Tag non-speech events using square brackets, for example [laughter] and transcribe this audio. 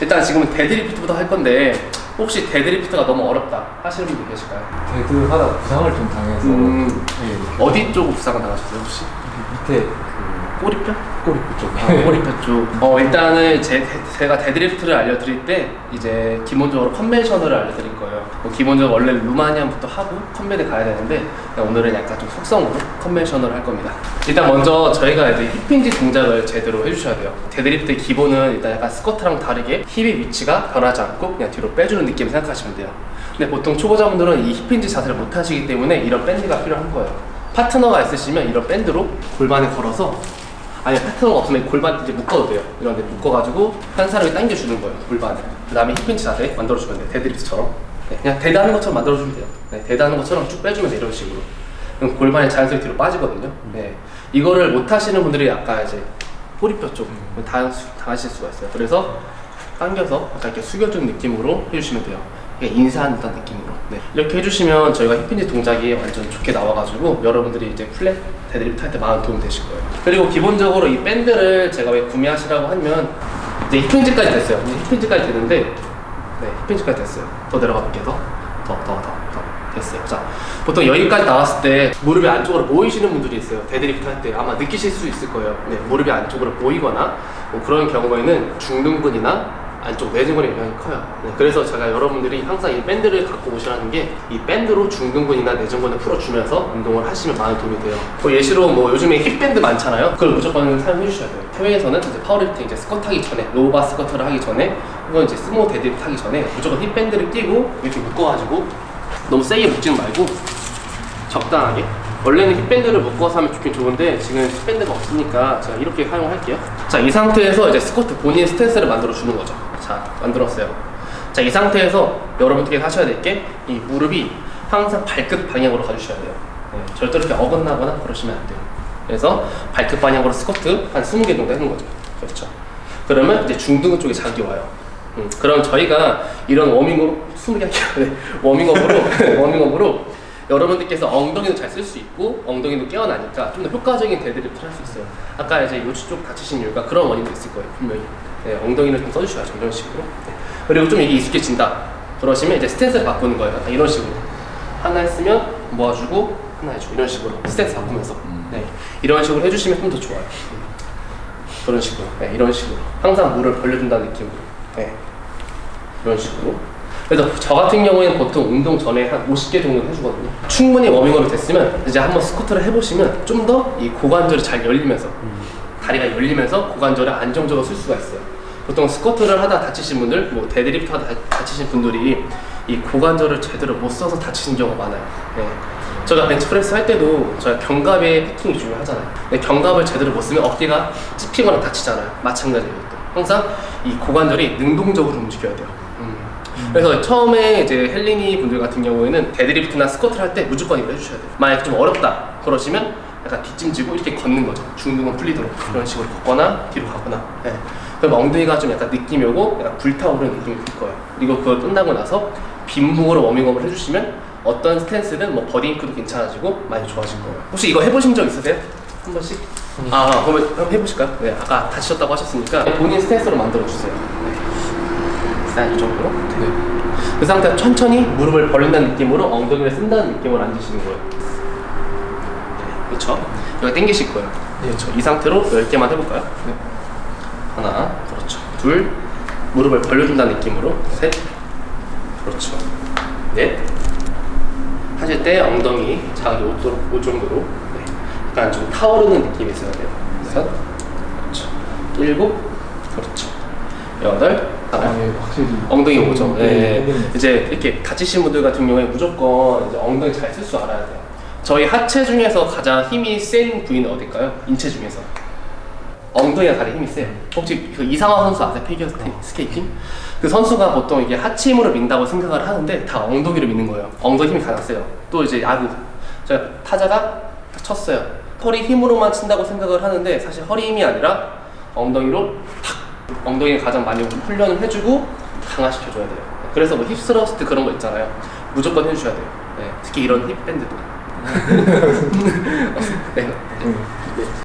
일단 지금은 데드리프트부터 할 건데 혹시 데드리프트가 너무 어렵다 하시는 분들 계실까요? 데드 하다 부상을 좀 당해서 음. 네, 어디 쪽 부상을 당하셨어요 혹시? 밑에 그 꼬리뼈? 꼬리뼈 쪽 아, 꼬리뼈 쪽. 어, 일단은 제, 제가 데드리프트를 알려드릴 때 이제 기본적으로 컨벤셔널을 알려드릴 거예요. 뭐 기본적으로 원래 루마니안부터 하고 컨벤에 가야 되는데 오늘은 약간 좀 속성으로 컨벤셔널을 할 겁니다. 일단 먼저 저희가 이제 힙hin지 동작을 제대로 해주셔야 돼요. 데드리프트의 기본은 일단 약간 스쿼트랑 다르게 힙의 위치가 변하지 않고 그냥 뒤로 빼주는 느낌 생각하시면 돼요. 근데 보통 초보자분들은 이 힙힌지 자세를 못 하시기 때문에 이런 밴드가 필요한 거예요. 파트너가 있으시면 이런 밴드로 골반에 걸어서 아니 패턴가 없으면 골반 이제 묶어도 돼요. 이런데 묶어가지고 한 사람이 당겨주는 거예요. 골반을. 그 다음에 힙핀치 자세 만들어주면 돼요. 데드리프트처럼. 네, 그냥 대다는 것처럼 만들어주면 돼요. 네, 대다는 것처럼 쭉 빼주면 돼요. 이런 식으로. 그럼 골반이 자연스럽게 뒤로 빠지거든요. 네. 이거를 못 하시는 분들이 약간 이제 꼬리뼈 쪽 당, 당하실 수가 있어요. 그래서 당겨서 약간 이렇게 숙여주는 느낌으로 해주시면 돼요. 듯한 느낌으로. 네. 이렇게 해주시면 저희가 힙힌지 동작이 완전 좋게 나와가지고 여러분들이 이제 플랫 데드리프트 할 때 많은 도움 되실 거예요. 그리고 기본적으로 이 밴드를 제가 왜 구매하시라고 하면 이제 힙힌지까지 됐어요. 이제 힙힌지까지 되는데 네, 힙힌지까지 됐어요. 더 내려가 볼게요. 더, 더, 더, 더, 더. 됐어요. 자, 보통 여기까지 나왔을 때 무릎이 안쪽으로 모이시는 분들이 있어요. 데드리프트 할 때 아마 느끼실 수 있을 거예요. 네, 무릎이 안쪽으로 모이거나 뭐 그런 경우에는 중둔근이나 안쪽 내전근의 영향이 커요. 네, 그래서 제가 여러분들이 항상 이 밴드를 갖고 오시라는 게 이 밴드로 중둔근이나 내전근을 풀어주면서 운동을 하시면 많은 도움이 돼요. 뭐 예시로 뭐 요즘에 힙밴드 많잖아요. 그걸 무조건 사용해 주셔야 돼요. 해외에서는 이제 파워리프팅 이제 스쿼트 하기 전에 로우바 스쿼트를 하기 전에 혹은 이제 스모 데드리프트 하기 전에 무조건 힙밴드를 끼고 이렇게 묶어가지고 너무 세게 묶지는 말고 적당하게 원래는 힙밴드를 묶어서 하면 좋긴 좋은데 지금 힙밴드가 없으니까 제가 이렇게 사용할게요 자 이 상태에서 이제 스쿼트 본인 스탠스를 만들어 주는 거죠 자 만들었어요. 자 이 상태에서 여러분들께 하셔야 될 게 이 무릎이 항상 발끝 방향으로 가주셔야 돼요. 네, 절대로 이렇게 어긋나거나 그러시면 안 돼요. 그래서 발끝 방향으로 스쿼트 한 20개 정도 해는 거죠. 그렇죠? 그러면 이제 중등 쪽에 자극이 와요. 음, 그럼 저희가 이런 워밍업 20개 할게요 네, 워밍업으로 [laughs] 워밍업으로 여러분들께서 엉덩이도 잘 쓸 수 있고 엉덩이도 깨어나니까 좀 더 효과적인 데드리프트를 할수 있어요. 아까 이제 요추 쪽 다치신 이유가 그런 원인도 있을 거예요 분명히. 네, 엉덩이를 좀 써주셔야죠 이런 식으로. 네. 그리고 좀 이게 익숙해진다. 그러시면 이제 스탠스를 바꾸는 거예요. 약간 이런 식으로 하나 했으면 모아주고 하나 해주고 이런 식으로 스탠스 바꾸면서 네, 이런 식으로 해주시면 좀 더 좋아요. 그런 식으로 네, 이런 식으로 항상 물을 벌려준다는 느낌으로 네, 이런 식으로 그래서 저 같은 경우에는 보통 운동 전에 한 50개 정도 해주거든요. 충분히 워밍업이 됐으면 이제 한번 스쿼트를 해보시면 좀 더 이 고관절이 잘 열리면서 다리가 열리면서 고관절을 안정적으로 쓸 수가 있어요. 보통 스쿼트를 하다 다치신 분들, 뭐 데드리프트 하다 다- 다치신 분들이 이 고관절을 제대로 못 써서 다치는 경우가 많아요. 네. 제가 벤치프레스 할 때도 저희가 견갑의 패킹이 중요하잖아요. 근데 견갑을 제대로 못 쓰면 어깨가 찝히거나 다치잖아요. 마찬가지예요. 또. 항상 이 고관절이 능동적으로 움직여야 돼요. 음. 그래서 처음에 이제 헬리니 분들 같은 경우에는 데드리프트나 스쿼트를 할 때 무조건 이거 해주셔야 돼요. 만약에 좀 어렵다 그러시면 약간 뒷짐지고 이렇게 걷는 거죠. 중등은 풀리도록 이런 식으로 걷거나 뒤로 가거나. 예. 그럼 엉덩이가 좀 약간 느낌이 오고 약간 불타오르는 느낌이 들 거예요. 그리고 그걸 끝나고 나서 빈목으로 워밍업을 해주시면 어떤 스탠스든 뭐 버딩크도 괜찮아지고 많이 좋아질 거예요. 혹시 이거 해보신 적 있으세요? 한 번씩? 아, 그러면 한번 해보실까요? 네, 아까 다치셨다고 하셨으니까 본인 스탠스로 만들어 주세요. 네. 자, 이 정도로. 네. 그 상태 천천히 무릎을 벌린다는 느낌으로 엉덩이를 쓴다는 느낌으로 앉으시는 거예요. 네, 그렇죠. 여기 당기실 거예요. 네, 그렇죠. 이 상태로 10개만 해볼까요? 네. 하나, 그렇죠. 둘, 무릎을 벌려준다는 느낌으로 셋, 그렇죠. 넷, 하실 때 엉덩이 자극이 오도록 올 정도로 네. 약간 좀 타오르는 느낌이 있어야 돼요. 여섯, 그렇죠. 일곱, 그렇죠. 여덟. 아, 예, 확실히 엉덩이 오죠. 네, 네. 네. 이제 이렇게 다치신 분들 같은 경우에 무조건 이제 엉덩이 잘 쓸 줄 알아야 돼요. 저희 하체 중에서 가장 힘이 센 부위는 어딜까요? 인체 중에서. 엉덩이가 가장 힘이 세요. 혹시 그 이상화 선수 아세요? 피겨 스케- 스케이팅? 그 선수가 보통 이게 하체 힘으로 민다고 생각을 하는데 다 엉덩이로 미는 거예요. 엉덩이 힘이 가장 세요. 또 이제 야구. 제가 타자가 딱 쳤어요. 허리 힘으로만 친다고 생각을 하는데 사실 허리 힘이 아니라 엉덩이로 탁 엉덩이에 가장 많이 훈련을 해주고 강화시켜줘야 돼요. 그래서 뭐 힙스러스트 그런 거 있잖아요. 무조건 해주셔야 돼요. 네, 특히 이런 힙밴드도. [laughs] [laughs] 네. 음.